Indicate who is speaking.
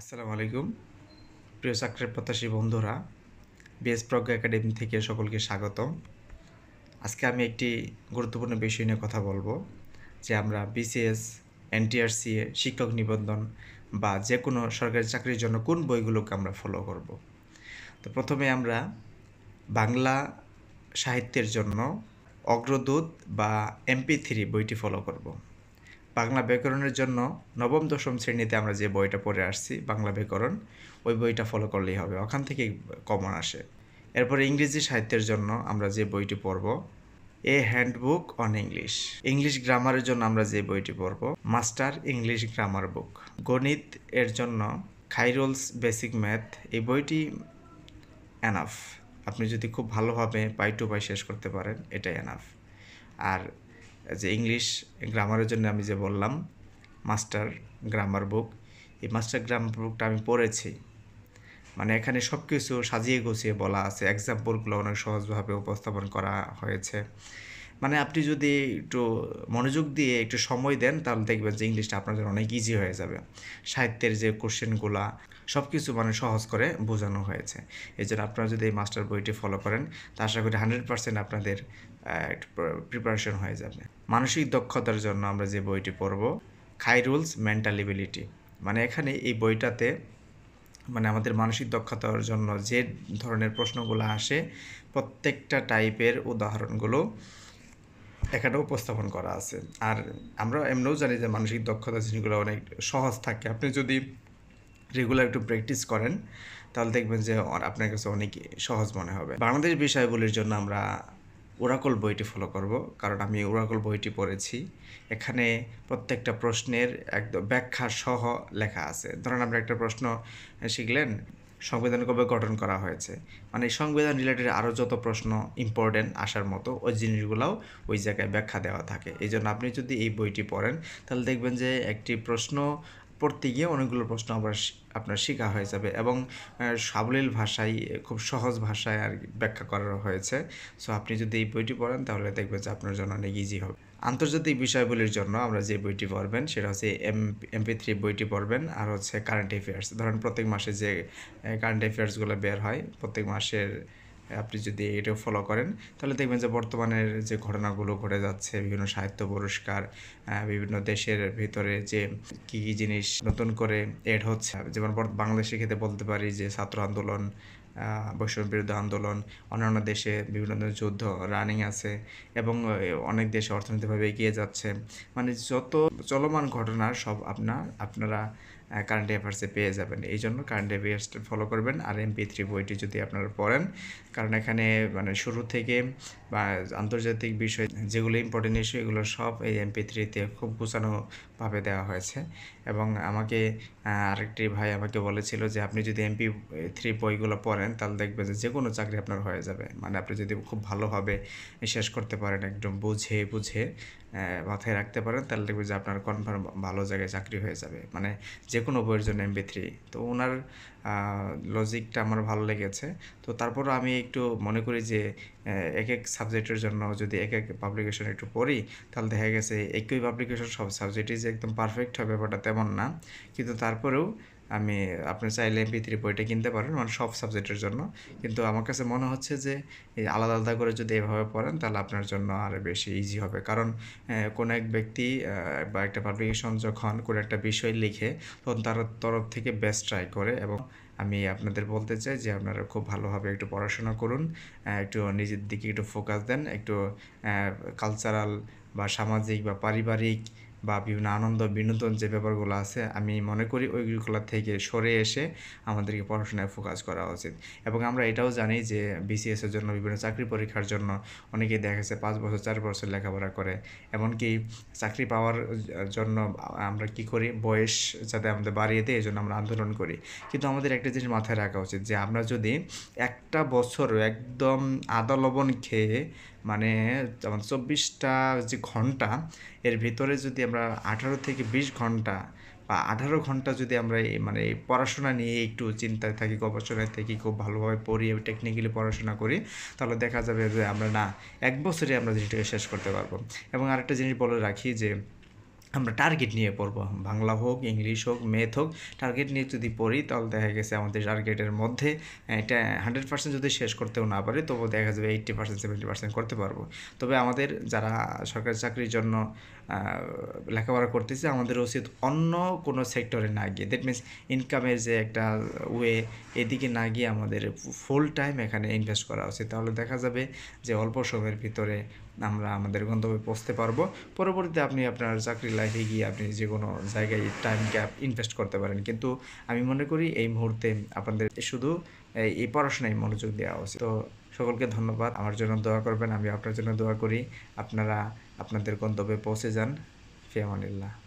Speaker 1: আসসালামু আলাইকুম। প্রিয় চাকরির প্রত্যাশী বন্ধুরা, বিএস প্রজ্ঞা একাডেমি থেকে সকলকে স্বাগতম। আজকে আমি একটি গুরুত্বপূর্ণ বিষয় নিয়ে কথা বলব, যে আমরা বিসিএস, এনটিআরসি শিক্ষক নিবন্ধন বা যে কোনো সরকারি চাকরির জন্য কোন বইগুলোকে আমরা ফলো করব। তো প্রথমে আমরা বাংলা সাহিত্যের জন্য অগ্রদূত বা এমপি থ্রি বইটি ফলো করব। বাংলা ব্যাকরণের জন্য নবম, দশম শ্রেণীতে আমরা যে বইটা পড়ে আসছি, বাংলা ব্যাকরণ, ওই বইটা ফলো করলেই হবে। ওখান থেকেই কমন আসে। এরপর ইংরেজি সাহিত্যের জন্য আমরা যে বইটি পড়ব a handbook on English English গ্রামারের জন্য আমরা যে বইটি পড়ব মাস্টার ইংলিশ গ্রামার বুক গণিত এর জন্য খাইরোলস বেসিক ম্যাথ এই বইটি এনাফ আপনি যদি খুব ভালোভাবে পাই টু পাই শেষ করতে পারেন, এটাই এনাফ আর যে ইংলিশ গ্রামারের জন্য আমি যে বললাম মাস্টার গ্রামার বুক এই মাস্টার গ্রামার বুকটা আমি পড়েছি। মানে এখানে সব কিছু সাজিয়ে গুছিয়ে বলা আছে এক্সাম্পলগুলো অনেক সহজভাবে উপস্থাপন করা হয়েছে। মানে আপনি যদি একটু মনোযোগ দিয়ে একটু সময় দেন, তাহলে দেখবেন যে ইংলিশটা আপনাদের অনেক ইজি হয়ে যাবে। সাহিত্যের যে কোশ্চেনগুলা সব কিছু মানে সহজ করে বোঝানো হয়েছে। এই জন্য আপনারা যদি এই মাস্টার বইটি ফলো করেন, তা আশা করি হান্ড্রেড পার্সেন্ট আপনাদের প্রিপারেশন হয়ে যাবে। মানসিক দক্ষতার জন্য আমরা যে বইটি পড়ব খাই রুলস মেন্টাল এবিলিটি মানে এখানে এই বইটাতে মানে আমাদের মানসিক দক্ষতার জন্য যে ধরনের প্রশ্নগুলো আসে, প্রত্যেকটা টাইপের উদাহরণগুলো এখানে উপস্থাপন করা আছে। আর আমরা এমনিও জানি যে মানসিক দক্ষতা জিনিসগুলো অনেক সহজ থাকে। আপনি যদি রেগুলার একটু প্র্যাকটিস করেন, তাহলে দেখবেন যে আপনার কাছে অনেক সহজ মনে হবে। বাংলাদেশ বিষয়গুলির জন্য আমরা ওরাকল বইটি ফলো করব, কারণ আমি ওরাকল বইটি পড়েছি। এখানে প্রত্যেকটা প্রশ্নের একদম ব্যাখ্যা সহ লেখা আছে। ধরেন আপনি একটা প্রশ্ন শিখলেন সংবিধান কবে গঠন করা হয়েছে। মানে সংবিধান রিলেটেড আরও যত প্রশ্ন ইম্পর্টেন্ট আসার মতো ওই জিনিসগুলোও ওই জায়গায় ব্যাখ্যা দেওয়া থাকে। এই জন্য আপনি যদি এই বইটি পড়েন, তাহলে দেখবেন যে একটি প্রশ্ন পড়তে গিয়ে অনেকগুলো প্রশ্ন আবার আপনার শেখা হয়ে যাবে এবং সাবলীল ভাষায়, খুব সহজ ভাষায় আর ব্যাখ্যা করা হয়েছে। সো আপনি যদি এই বইটি পড়েন তাহলে দেখবেন যে আপনার জন্য অনেক ইজি হবে। আন্তর্জাতিক বিষয়গুলির জন্য আমরা যে বইটি পড়বেন সেটা হচ্ছে এম, এমপি থ্রি বইটি পড়বেন আর হচ্ছে কারেন্ট অ্যাফেয়ার্স ধরেন প্রত্যেক মাসে যে কারেন্ট অ্যাফেয়ার্সগুলো বের হয়, প্রত্যেক মাসের আপনি যদি এটাও ফলো করেন, তাহলে দেখবেন যে বর্তমানের যে ঘটনাগুলো ঘটে যাচ্ছে, বিভিন্ন সাহিত্য পুরস্কার বিভিন্ন দেশের ভিতরে যে কী কী জিনিস নতুন করে এড হচ্ছে। যেমন বাংলাদেশের ক্ষেত্রে বলতে পারি যে ছাত্র আন্দোলন বৈষম্য বিরুদ্ধ আন্দোলন, অন্যান্য দেশে বিভিন্ন ধরনের যুদ্ধ রানিং আছে এবং অনেক দেশে অর্থনৈতিকভাবে এগিয়ে যাচ্ছে। মানে যত চলমান ঘটনা সব আপনার, আপনারা কারেন্ট অ্যাফেয়ার্সে পেয়ে যাবেন। এই জন্য কারেন্ট অ্যাফেয়ার্সটা ফলো করবেন আর এমপি থ্রি বইটি যদি আপনারা পড়েন। কারণ এখানে মানে শুরু থেকে বা আন্তর্জাতিক বিষয় যেগুলো ইম্পর্টেন্ট ইস্যু এগুলো সব এই এমপি থ্রিতে খুব গুছানোভাবে দেওয়া হয়েছে। এবং আমাকে আরেকটি ভাই আমাকে বলেছিল যে আপনি যদি এমপি থ্রি বইগুলো পড়েন, তাহলে দেখবেন যে কোনো চাকরি আপনার হয়ে যাবে। মানে আপনি যদি খুব ভালোভাবে শেষ করতে পারেন, একদম বুঝে বুঝে মাথায় রাখতে পারেন, তাহলে দেখবেন যে আপনার কনফার্ম ভালো জায়গায় চাকরি হয়ে যাবে। মানে যে কোনো বইয়ের জন্য এমবি থ্রি তো ওনার লজিকটা আমার ভালো লেগেছে। তো তারপরও আমি একটু মনে করি যে এক এক সাবজেক্টের জন্য যদি এক এক পাবলিকেশন একটু পড়ি, তাহলে দেখা গেছে একই পাবলিকেশন সব সাবজেক্টই যে একদম পারফেক্ট হবে ব্যাপারটা তেমন না। কিন্তু তারপরেও আমি, আপনি চাইলে এমপি থ্রি বইটা কিনতে পারেন মানে সব সাবজেক্টের জন্য। কিন্তু আমার কাছে মনে হচ্ছে যে আলাদা আলাদা করে যদি এভাবে পড়েন, তাহলে আপনার জন্য আরও বেশি ইজি হবে। কারণ কোনো এক ব্যক্তি বা একটা পাবলিকেশন যখন কোনো একটা বিষয় লিখে, তখন তার তরফ থেকে বেস্ট ট্রাই করে এবং আমি আপনাদের বলতে চাই যে আপনারা খুব ভালোভাবে একটু পড়াশোনা করুন একটু নিজের দিকে একটু ফোকাস দেন, একটু কালচারাল বা সামাজিক বা পারিবারিক বা বিভিন্ন আনন্দ, বিনোদন যে ব্যাপারগুলো আছে, আমি মনে করি ওইগুলো থেকে সরে এসে আমাদেরকে পড়াশোনায় ফোকাস করা উচিত। এবং আমরা এটাও জানি যে বিসিএসের জন্য, বিভিন্ন চাকরি পরীক্ষার জন্য অনেকেই দেখা পাঁচ বছর, চার বছর লেখাপড়া করে। এমনকি চাকরি পাওয়ার জন্য আমরা কি করি? বয়স যাতে আমাদের বাড়িয়ে দেয় এই জন্য আমরা আন্দোলন করি। কিন্তু আমাদের একটা জিনিস মাথায় রাখা উচিত যে, আমরা যদি একটা বছর একদম আদা লবণ খেয়ে মানে যেমন চব্বিশটা যে ঘণ্টা, এর ভিতরে যদি আমরা আঠারো থেকে বিশ ঘণ্টা বা আঠারো ঘণ্টা যদি আমরা মানে পড়াশোনা নিয়ে একটু চিন্তায় থাকি, গবেষণায় থাকি, খুব ভালোভাবে পড়ি টেকনিক্যালি পড়াশোনা করি, তাহলে দেখা যাবে যে আমরা না এক বছরে আমরা জিনিসটাকে শেষ করতে পারব। এবং আরেকটা জিনিস বলে রাখি যে আমরা টার্গেট নিয়ে পড়ব। বাংলা হোক, ইংলিশ হোক ম্যাথ হোক টার্গেট নিয়ে যদি পড়ি তাহলে দেখা গেছে আমাদের টার্গেটের মধ্যে এটা হান্ড্রেড পার্সেন্ট যদি শেষ করতেও না পারি তবু দেখা যাবে এইট্টি পার্সেন্ট সেভেন্টি পার্সেন্ট করতে পারব। তবে আমাদের যারা সরকারি চাকরির জন্য লেখাপড়া করতেছে, আমাদের উচিত অন্য কোনো সেক্টরে না গিয়ে দ্যাট মিনস ইনকামের যে একটা ওয়ে এদিকে না গিয়ে আমাদের ফুল টাইম এখানে ইনভেস্ট করা উচিত। তাহলে দেখা যাবে যে অল্প সময়ের ভিতরে আমরা আমাদের গন্তব্যে পৌঁছতে পারব। পরবর্তীতে আপনি আপনার চাকরি লাইফে গিয়ে আপনি যে কোনো জায়গায় টাইম গ্যাপ ইনভেস্ট করতে পারেন। কিন্তু আমি মনে করি এই মুহূর্তে আপনাদের শুধু এই- পড়াশোনায় মনোযোগ দেওয়া উচিত। তো সকলকে ধন্যবাদ। আমার জন্য দোয়া করবেন আমি আপনার জন্য দোয়া করি। আপনারা আপনাদের গন্তব্যে পৌঁছে যান। ফিয়ামানিল্লাহ